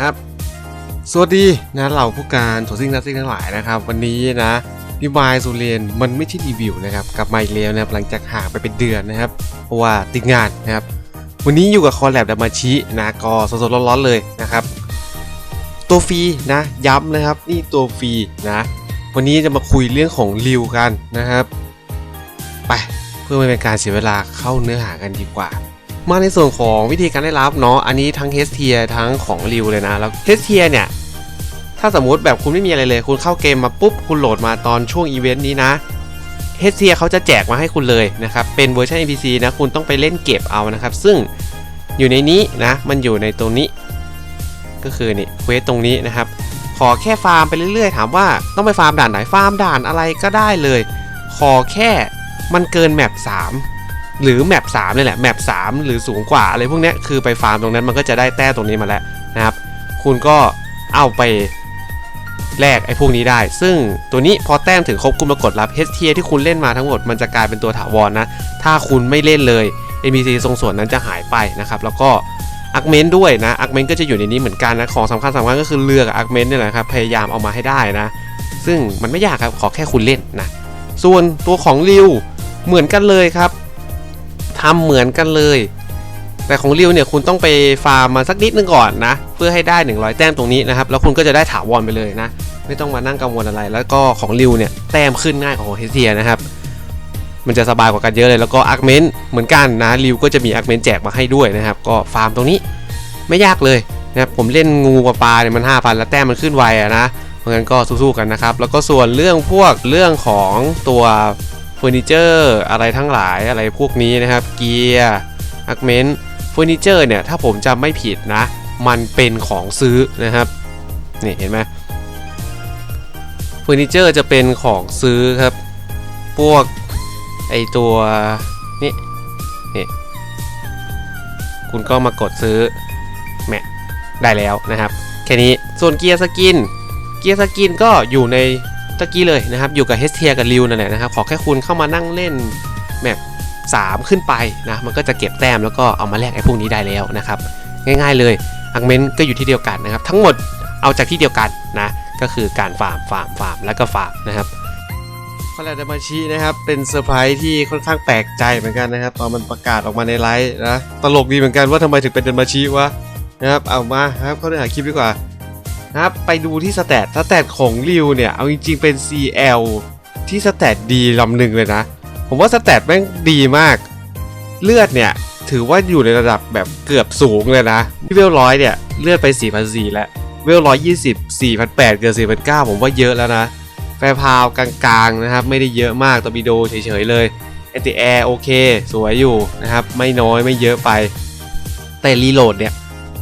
นะครับ สวัสดีนะเหล่าผู้การโถซิ่งนักซิ่งทั้งหลายนะครับ วันนี้นะนิบายสุเรียนมันไม่ใช่รีวิวนะครับกลับมาอีกแล้วนะครับหลังจากห่างไปเป็นเดือนนะครับเพราะว่าติดงานนะครับ วันนี้อยู่กับคอลแลบดามาชินะก็สดๆร้อนๆเลยนะครับ ตัวฟรีนะย้ำนะครับนี่ตัวฟรีนะวันนี้จะมาคุยเรื่องของริวกันนะครับ ไปเพื่อไม่เป็นการเสียเวลาเข้าเนื้อหากันดีกว่า มาในส่วนของวิธีการได้รับเนาะอันนี้ทั้งเฮสเทียทั้งของริวเลยนะแล้วเฮสเทียเนี่ยถ้าสมมุติแบบคุณไม่มีอะไรเลย คุณเข้าเกมมาปุ๊บคุณโหลดมาตอนช่วงอีเวนต์นี้นะเฮสเทียเขาจะแจกมาให้คุณเลยนะครับเป็นเวอร์ชัน NPC นะคุณต้องไปเล่นเก็บเอานะครับ ซึ่งอยู่ในนี้นะมันอยู่ในตรงนี้ ก็คือนี่เควสตรงนี้นะครับขอแค่ฟาร์มไปเรื่อยๆ ถามว่าต้องไปฟาร์มด่านไหนฟาร์มด่านอะไรก็ได้เลย ขอแค่มันเกินแมป3 หรือแมป3นี่แหละแมป3หรือสูงกว่าอะไรพวกนี้คือไปฟาร์มตรงนั้นมันก็จะได้แต้ตรงนี้มาแล้วนะครับ คุณก็เอาไปแลกไอ้พวกนี้ได้ ซึ่งตัวนี้พอแต้มถึงครบคุณมากดรับ h t ที่คุณเล่นมาทั้งหมดมันจะกลายเป็นตัวถาวรนะ ถ้าคุณไม่เล่นเลย NPC ทรงส่วนนั้นจะหายไปนะครับ แล้วก็อาร์เมนด้วยนะอาร์เมนก็จะอยู่ในนี้เหมือนกันนะ ของสำคัญสำคัญก็คือเรือกับอาร์เมนนี่แหละครับ พยายามเอามาให้ได้นะ ซึ่งมันไม่ยากครับ ขอแค่คุณเล่นนะ ส่วนตัวของริวเหมือนกันเลยครับ ทำเหมือนกันเลย แต่ของริวเนี่ยคุณต้องไปฟาร์มมาสักนิดนึงก่อนนะ เพื่อให้ได้ 100 แต้มตรงนี้นะครับ แล้วคุณก็จะได้ถาวรไปเลยนะ ไม่ต้องมานั่งกังวลอะไร แล้วก็ของริวเนี่ยแต้มขึ้นง่ายของเฮเทียนะครับ มันจะสบายกว่ากันเยอะเลย แล้วก็อาร์เมนต์เหมือนกันนะริวก็จะมีอาร์เมนต์แจกมาให้ด้วยนะครับ ก็ฟาร์มตรงนี้ไม่ยากเลยนะครับผมเล่นงูปลาปลาเนี่ยมัน5,000แล้วแต้มมันขึ้นไวอะนะเพราะงั้นก็สู้ๆกันนะครับ แล้วก็ส่วนเรื่องพวกเรื่องของตัว เฟอร์นิเจอร์อะไรทั้งหลายอะไรพวกนี้นะครับ เกียร์อาร์เมนเฟอร์นิเจอร์เนี่ยถ้าผมจำไม่ผิดนะ มันเป็นของซื้อนะครับนี่เห็นไหมเฟอร์นิเจอร์จะเป็นของซื้อครับ พวกไอตัวนี่นี่คุณก็มากดซื้อแมได้แล้วนะครับ แค่นี้ส่วนเกียร์สกิน เกียร์สกินก็อยู่ใน ตะกี้เลยนะครับอยู่กับเฮสเทียกับริวนั่นแหละนะครับขอแค่คุณเข้ามานั่งเล่นแมป3ขึ้นไปนะมันก็จะเก็บแต้มแล้วก็เอามาแลกไอ้พวกนี้ได้แล้วนะครับง่ายๆเลยอังเมนก็อยู่ที่เดียวกันนะครับทั้งหมดเอาจากที่เดียวกันนะก็คือการฟาร์มฟาร์มฟาร์มแล้วก็ฟาร์มนะครับคอลแลดามาชินะครับเป็นเซอร์ไพรส์ที่ค่อนข้างแปลกใจเหมือนกันนะครับตอนมันประกาศออกมาในไลฟ์นะตลกดีเหมือนกันว่าทำไมถึงเป็นเดามาชิวะนะครับเอามาครับเข้าเนื้อหาคลิปดีกว่า นะครับไปดูที่สแตทสแตทของริวเนี่ย เอาจริงๆเป็น CL ที่สแตทดีลำหนึ่งเลยนะ ผมว่าสแตทแม่งดีมาก เลือดเนี่ยถือว่าอยู่ในระดับแบบเกือบสูงเลยนะที่เวลร้อยเนี่ย เลือดไป 4,400แล้ว เวลร้อยยี่สิบสี่พันแปดเกือบสี่พันเก้าผมว่าเยอะแล้วนะ แฟร์พาวกลางๆนะครับ ไม่ได้เยอะมากตอบิโดเฉยๆเลยเอติแอร์โอเค สวยอยู่นะครับ ไม่น้อยไม่เยอะไป แต่รีโหลดเนี่ย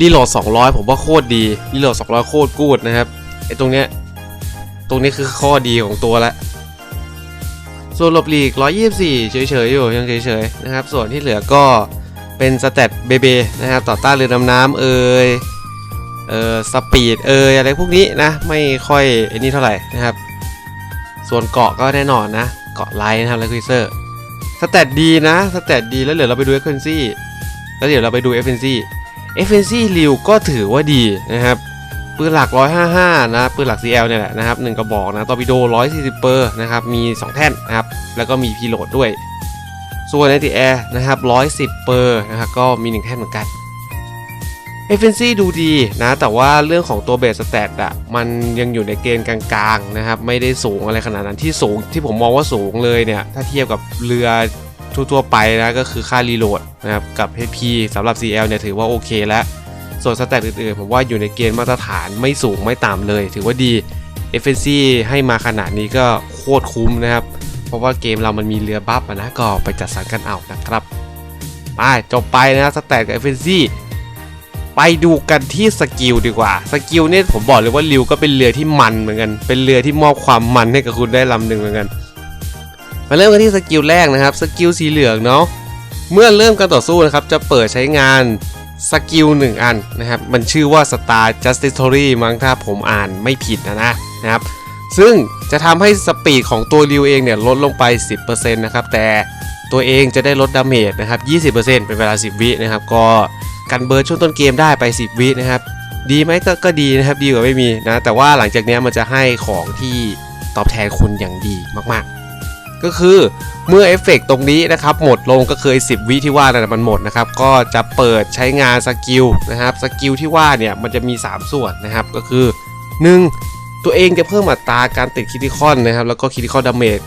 รีโหลด 200 ผมว่าโคตรดี รีโหลด 200 โคตรกูดนะครับ ไอ้ตรงเนี้ย ตรงนี้คือข้อดีของตัวละ ส่วนหลบหลีก 124 เฉยๆ อยู่ ยังเฉยๆ นะครับ ส่วนที่เหลือก็เป็นสเตตเบเบนะครับ ต่อต้านเรือดำน้ำเอ่ย เอ่อ สปีดเอ่ย อะไรพวกนี้นะ ไม่ค่อยไอ้นี่เท่าไหร่นะครับ ส่วนเกาะก็แน่นอนนะ เกาะไลน์นะครับแล้วควิเซอร์สเตตดีนะ สเตตดี แล้วเดี๋ยวเราไปดูเอฟเฟนซี่ แล้วเดี๋ยวเราไปดูเอฟเฟนซี่ เอฟเฟนซี่ริวก็ถือว่าดีนะครับปืนหลัก 155 นะปืนหลัก CL เนี่ยแหละนะครับหนึ่งกระบอกนะตอร์ปิโด 140 เปอร์นะครับมี 2 แท่นนะครับแล้วก็มีพีโหลดด้วย ส่วนในติแอร์นะครับ110 เปอร์นะครับก็มี 1 แท่นเหมือนกันเอฟเฟนซี่ดูดีนะแต่ว่าเรื่องของตัวเบสสแตทอะมันยังอยู่ในเกณฑ์กลางๆนะครับไม่ได้สูงอะไรขนาดนั้นที่สูงที่ผมมองว่าสูงเลยเนี่ยถ้าเทียบกับเรือ ทั่วๆไปนะก็คือค่ารีโหลดนะครับกับ HP สำหรับ CL เนี่ยถือว่าโอเคแล้ว ส่วนสแตทอื่นๆ ผมว่าอยู่ในเกณฑ์มาตรฐานไม่สูงไม่ต่ำเลย ถือว่าดี f n c ให้มาขนาดนี้ก็โคตรคุ้มนะครับ เพราะว่าเกมเรามันมีเรือบัฟนะก็ไปจัดสรรกันเอานะครับไปจบไปนะสแตทกับ f n c ไปดูกันที่สกิลดีกว่า สกิลเนี่ยผมบอกเลยว่าริวก็เป็นเรือที่มันเหมือนกัน เป็นเรือที่มอบความมันให้กับคุณได้ลำหนึ่งเหมือนกัน มาเริ่มกันที่สกิลแรกนะครับสกิลสีเหลืองเนาะเมื่อเริ่มการต่อสู้นะครับจะเปิดใช้งานสกิลหนึ่งอันนะครับมันชื่อว่า Star Justitory มั้งถ้าผมอ่านไม่ผิดนะนะนะครับซึ่งจะทำให้สปีดของตัวริวเองเนี่ยลดลงไป 10%นะครับแต่ตัวเองจะได้ลดดาเมจนะครับ 20%เป็นเวลา 10 วินะครับก็กันเบิร์ดช่วงต้นเกมได้ไป 10 วินะครับดีไหมก็ก็ดีนะครับดีกว่าไม่มีนะแต่ว่าหลังจากนี้มันจะให้ของที่ตอบแทนคุณอย่างดีมากๆ ก็คือเมื่อเอฟเฟกต์ตรงนี้นะครับหมดลงก็คือ10 วิที่ว่านั่นะมันหมดนะครับก็จะเปิดใช้งานสกิลนะครับสกิลที่ว่าเนี่ยมันจะมี 3 ส่วนนะครับก็คือ 1. ตัวเองจะเพิ่มอัตราการติดคิติคอนนะครับแล้วก็คิติคอนดาเมจ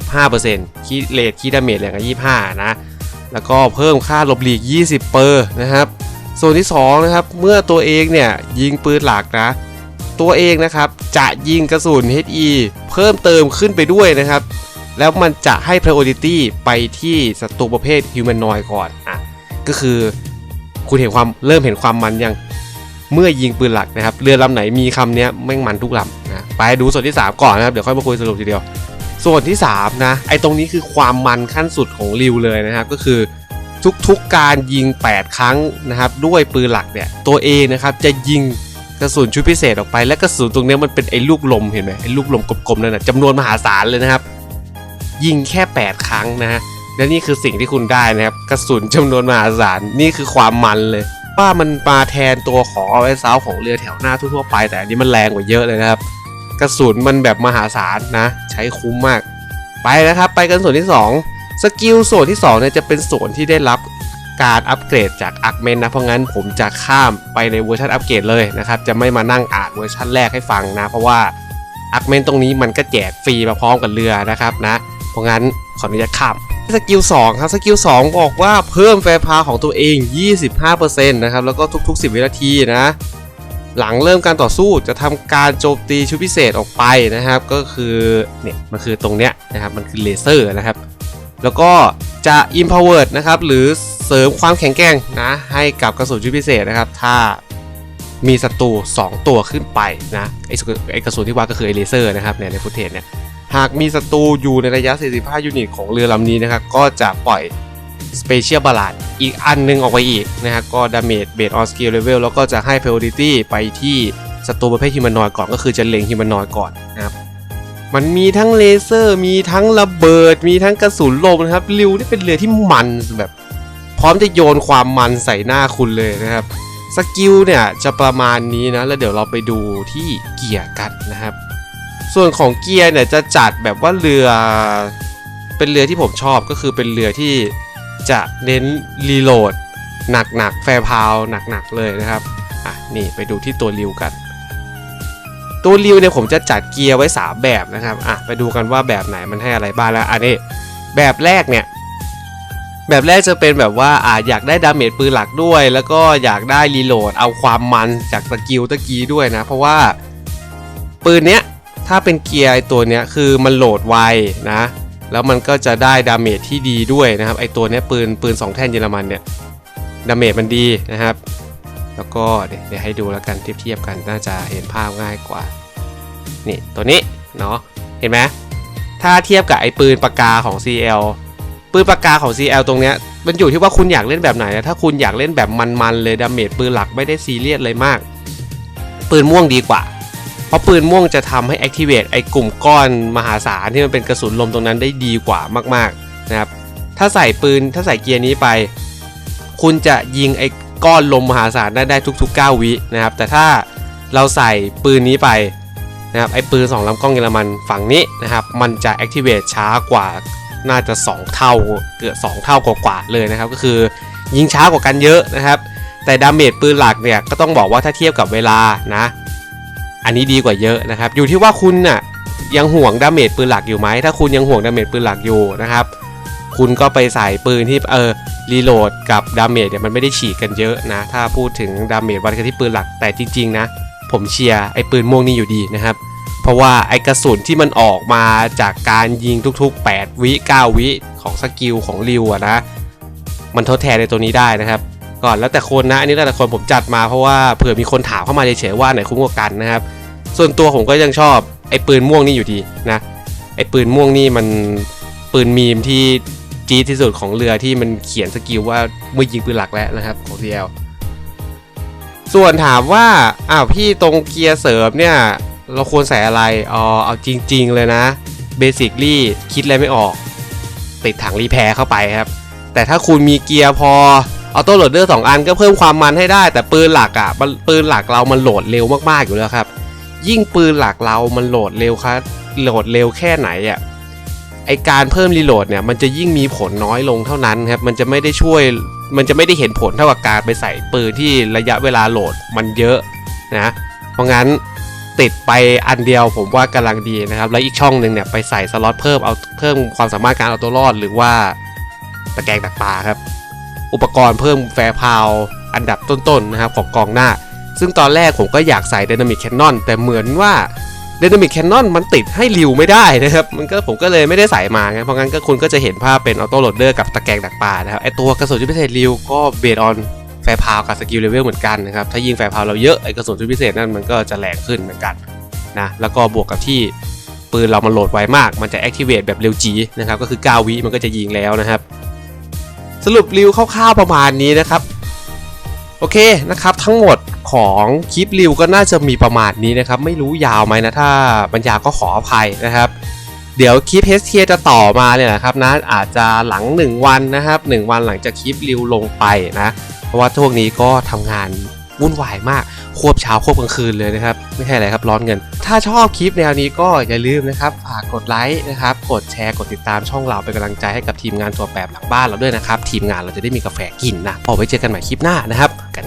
25%คิเลทคิดาเมจแรงกับ25 นะ แล้วก็เพิ่มค่าลบหลีก 20 เปอร์นะครับ ส่วนที่ 2 นะครับ เมื่อตัวเองเนี่ยยิงปืนหลักนะ ตัวเองนะครับจะยิงกระสุน HE เพิ่มเติมขึ้นไปด้วยนะครับ แล้วมันจะให้ priority ไปที่ศัตรูประเภท humanoid ก่อนอะก็คือคุณเห็นความเริ่มเห็นความมันยังเมื่อยิงปืนหลักนะครับ เรือลำไหนมีคำเนี้ยแม่งมันทุกลำนะไปดูส่วนที่ 3 ก่อนนะครับ เดี๋ยวค่อยมาคุยสรุปทีเดียว ส่วนที่ 3 นะ ไอ้ตรงนี้คือความมันขั้นสุดของริวเลยนะครับ ก็คือทุกๆกการยิง 8 ครั้งนะครับ ด้วยปืนหลักเนี่ย ตัวเองนะครับ จะยิงกระสุนชุดพิเศษออกไป และกระสุนตรงเนี้ยมันเป็นไอ้ลูกลมเห็นไหมไอ้ลูกลมกลมๆนั่นนะจำนวนมหาศาลเลยนะครับ ยิงแค่ 8 ครั้งนะฮะและนี่คือสิ่งที่คุณได้นะครับ กระสุนจำนวนมหาศาลนี่คือความมันเลย ว่ามันมาแทนตัวของเอาไว้ซาวของเรือแถวหน้าทั่วไป แต่อันนี้มันแรงกว่าเยอะเลยนะครับ กระสุนมันแบบมหาศาลนะ ใช้คุ้มมาก ไปนะครับ ไปกันส่วนที่ 2 สกิลส่วนที่2เนี่ยจะเป็นส่วนที่ได้รับการอัปเกรดจากอักเมนนะเพราะงั้นผมจะข้ามไปในเวอร์ชันอัปเกรดเลยนะครับจะไม่มานั่งอ่านเวอร์ชันแรกให้ฟังนะ เพราะว่าอักเมนตรงนี้มันก็แจกฟรีมาพร้อมกับเรือนะครับนะ เพราะงั้นขออนุญาตข้ามสกิล2ครับสกิล2บอกว่าเพิ่มแฟร์พาของตัวเอง 25%นะครับแล้วก็ทุก ๆ 10 วินาทีนะ หลังเริ่มการต่อสู้จะทำการโจมตีชุดพิเศษออกไปนะครับ ก็คือเนี่ยมันคือตรงเนี้ยนะครับมันคือเลเซอร์นะครับ แล้วก็จะ empower นะครับหรือเสริมความแข็งแกร่งนะให้กับกระสุนชุดพิเศษนะครับ ถ้ามีศัตรู2ตัวขึ้นไปนะไอ้กระสุนที่ว่าก็คือไอเลเซอร์นะครับเนี่ยในฟุตเทจเนี่ย หากมีศัตรูอยู่ในระยะ 45 ยูนิตของเรือลำนี้นะครับ ก็จะปล่อย Special Ballad อีกอันหนึงออกไปอีกนะฮะก็ Damage Based on Skill Level แล้วก็จะให้ Priority ไปที่ศัตรูประเภท Humanoid ก่อนก็คือจะเล็ง Humanoid ก่อนนะครับมันมีทั้งเลเซอร์ มีทั้งระเบิด มีทั้งกระสุนลมนะครับริวนี่เป็นเรือที่มันแบบ พร้อมจะโยนความมันใส่หน้าคุณเลยนะครับสกิลเนี่ยจะประมาณนี้นะแล้วเดี๋ยวเราไปดูที่เกียร์กันนะครับ ส่วนของเกียร์เนี่ยจะจัดแบบว่าเรือเป็นเรือที่ผมชอบก็คือเป็นเรือที่จะเน้นรีโหลดหนักๆแฟร์พาวหนักๆเลยนะครับอะนี่ไปดูที่ตัวริวกัน ตัวริวเนี่ยผมจะจัดเกียร์ไว้ 3 แบบนะครับอะไปดูกันว่าแบบไหนมันให้อะไรบ้างแล้วอันนี้แบบแรกเนี่ยแบบแรกจะเป็นแบบว่าอ่าอยากได้ดาเมจปืนหลักด้วย แล้วก็อยากได้รีโหลดเอาความมันจากสกิลตะกี้ด้วยนะ เพราะว่าปืนเนี้ย ถ้าเป็นเกียร์ไอตัวเนี้ยคือมันโหลดไวนะ แล้วมันก็จะได้ดาเมจที่ดีด้วยนะครับ ไอตัวเนี้ยปืนปืน 2 แท่นเยอรมันเนี่ยดาเมจมันดีนะครับ แล้วก็เดี๋ยวเดี๋ยวให้ดูแล้วกันเทียบเทียบกันน่าจะเห็นภาพง่ายกว่า นี่ตัวนี้เนาะเห็นไหมถ้าเทียบกับไอปืนปากกาของ CL ปืนปากกาของ CL ตรงเนี้ยมันอยู่ที่ว่าคุณอยากเล่นแบบไหนนะถ้าคุณอยากเล่นแบบมันๆเลยดาเมจปืนหลักไม่ได้ซีเรียสเลยมาก ปืนม่วงดีกว่า เพราะปืนม่วงจะทำให้ activate ไอ้กลุ่มก้อนมหาศาลที่มันเป็นกระสุนลมตรงนั้นได้ดีกว่ามากๆนะครับ ถ้าใส่ปืนถ้าใส่เกียร์นี้ไป คุณจะยิงไอ้ก้อนลมมหาศาลได้ได้ทุก ๆ 9 วินะครับ แต่ถ้าเราใส่ปืนนี้ไปนะครับไอ้ปืน2ลำกล้องเยอรมันฝั่งนี้นะครับ มันจะ activate ช้ากว่าน่าจะ 2 เท่าเกือบ2เท่ากว่าๆเลยนะครับ ก็คือยิงช้ากว่ากันเยอะนะครับ แต่ดาเมจปืนหลักเนี่ยก็ต้องบอกว่าถ้าเทียบกับเวลานะ อันนี้ดีกว่าเยอะนะครับ อยู่ที่ว่าคุณน่ะยังห่วงดาเมจปืนหลักอยู่ไหม ถ้าคุณยังห่วงดาเมจปืนหลักอยู่นะครับ คุณก็ไปใส่ปืนที่เออรีโหลดกับดาเมจเนี่ยมันไม่ได้ฉีกกันเยอะนะ ถ้าพูดถึงดาเมจวัดกันที่ปืนหลักแต่จริงๆนะ ผมเชียร์ไอ้ปืนม่วงนี่อยู่ดีนะครับ เพราะว่าไอ้กระสุนที่มันออกมาจากการยิงทุกๆ 8 วิ 9 วิของสกิลของริวอะนะ มันทดแทนในตัวนี้ได้นะครับ ก่อนแล้วแต่คนนะอันนี้แล้วแต่คนผมจัดมาเพราะว่าเผื่อมีคนถามเข้ามาเฉยๆว่าไหนคุ้มกว่ากันนะครับ ส่วนตัวผมก็ยังชอบไอ้ปืนม่วงนี่อยู่ดีนะไอ้ปืนม่วงนี่มันปืนมีมที่จี๊ดที่สุดของเรือที่มันเขียนสกิลว่าเมื่อยิงปืนหลักแล้วนะครับของ TL ส่วนถามว่าอ้าวพี่ตรงเกียร์เสริมเนี่ย เราควรใส่อะไรอ๋อเอาจริง ๆ เลยนะเบสิคลี่คิดอะไรไม่ออก ติดถังรีแพร์เข้าไปครับ แต่ถ้าคุณมีเกียร์พอ ออโต้โหลดเดอร์สองอันก็เพิ่มความมันให้ได้ แต่ปืนหลักอะปืนหลักเรามันโหลดเร็วมากๆอยู่แล้วครับ ยิ่งปืนหลักเรามันโหลดเร็วครับโหลดเร็วแค่ไหนอะไอการเพิ่มรีโหลดเนี่ยมันจะยิ่งมีผลน้อยลงเท่านั้นครับมันจะไม่ได้ช่วยมันจะไม่ได้เห็นผลเท่ากับการไปใส่ปืนที่ระยะเวลาโหลดมันเยอะนะเพราะงั้นติดไปอันเดียวผมว่ากำลังดีนะครับ แล้วอีกช่องหนึ่งเนี่ยไปใส่สล็อตเพิ่มเอาเพิ่มความสามารถการเอาตัวรอดหรือว่าตะแกรงตักปลาครับ อุปกรณ์เพิ่มแฟร์พาวอันดับต้นๆนะครับของกองหน้า ซึ่งตอนแรกผมก็อยากใส่ Dynamic Cannon แต่เหมือนว่า Dynamic Cannon มันติดให้ริวไม่ได้นะครับ มันก็ผมก็เลยไม่ได้ใส่มาไงเพราะงั้นก็คุณก็จะเห็นภาพเป็นออโต้โหลดเดอร์กับตะแกรงดักปลานะครับไอตัวกระสุนชุดพิเศษริวก็เบสออนแฟร์พาวกับสกิลเลเวลเหมือนกันนะครับถ้ายิงแฟร์พาวเราเยอะไอกระสุนชุดพิเศษนั่นมันก็จะแรงขึ้นเหมือนกันนะแล้วก็บวกกับที่ปืนเรามันโหลดไวมาก มันจะ activate แบบเร็วจีนะครับ ก็คือ 9 วิมันก็จะยิงแล้วนะครับ สรุปรีวคร่าวๆประมาณนี้นะครับ โอเคนะครับทั้งหมดของคลิปรีวก็น่าจะมีประมาณนี้นะครับ ไม่รู้ยาวไหมนะถ้าบรรยาก็ขออภัยนะครับ เดี๋ยวคลิปเฮสเทียจะต่อมาเนี่ยนะครับนะอาจจะหลัง 1 วันนะครับ 1 วันหลังจากคลิปรีวลงไปนะ เพราะว่าช่วงนี้ก็ทำงาน วุ่นวายมากควบเช้าควบกลางคืนเลยนะครับ ไม่ใช่อะไรครับร้อนเงิน ถ้าชอบคลิปแนวนี้ก็อย่าลืมนะครับฝากกดไลค์นะครับกดแชร์กดติดตามช่องเราเป็นกำลังใจให้กับทีมงานตัวแบบหลังบ้านเราด้วยนะครับทีมงานเราจะได้มีกาแฟกินนะพอไว้เจอกันใหม่คลิปหน้านะครับกัน